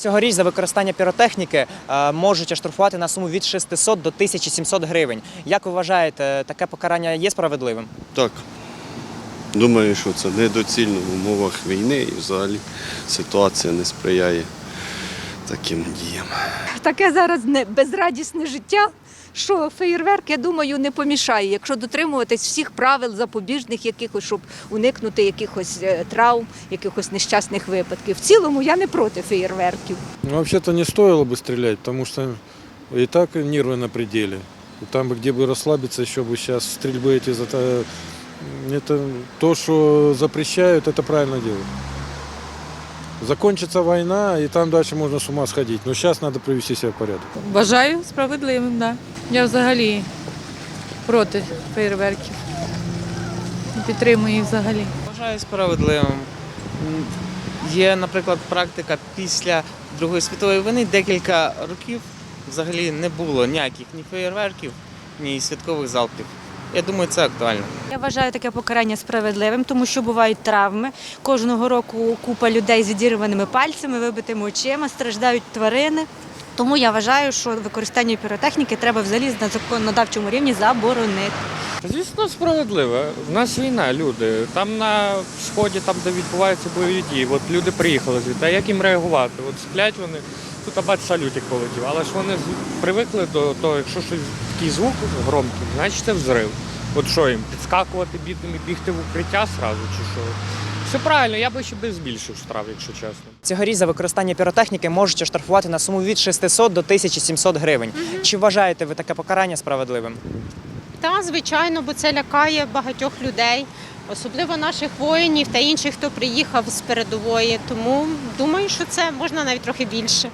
Цьогоріч за використання піротехніки е, можуть оштрафувати на суму від 600 до 1700 гривень. Як ви вважаєте, таке покарання є справедливим? Так. Думаю, що це недоцільно в умовах війни і взагалі ситуація не сприяє таким діям. таке зараз не безрадісне життя, що феєрверк, я думаю, не помішає, якщо дотримуватись всіх правил запобіжних, якихось, щоб уникнути якихось е, травм, якихось нещасних випадків. В цілому я не проти феєрверків. Ну, Вообще-то не стоило бы стрелять, потому что и так нервы на пределе. И там бы, где бы расслабиться, еще бы сейчас стрельбы эти, зато- это то, что запрещают, это правильно делают. Закончится война, и там дальше можно с ума сходить. Но сейчас надо привести себя в порядок. Вважаю справедливим, так. Да. Я взагалі проти фейерверків. Не Підтримую їх взагалі. Вважаю справедливим. Є, наприклад, практика після Другої світової війни декілька років взагалі не було ніяких ні феєрверків, ні святкових залпів. Я думаю, це актуально. Я вважаю таке покарання справедливим, тому що бувають травми. Кожного року купа людей з відірваними пальцями, вибитими очима, страждають тварини. Тому я вважаю, що використання піротехніки треба взагалі на законодавчому рівні заборонити. Звісно, справедливо. У нас війна, люди. Там на сході, там де відбуваються бойові дії, от люди приїхали звідти. А як їм реагувати? От сплять вони, тут абат салютик полетів. Але ж вони з- привикли до того, якщо щось такий звук громкий, значить це взрив. От що їм, підскакувати бідним і бігти в укриття сразу чи що? Все правильно, я би ще би збільшив штраф, якщо чесно. Цьогоріч за використання піротехніки можуть оштрафувати на суму від 600 до 1700 гривень. Чи вважаєте ви таке покарання справедливим? Та, звичайно, бо це лякає багатьох людей, особливо наших воїнів та інших, хто приїхав з передової. Тому думаю, що це можна навіть трохи більше.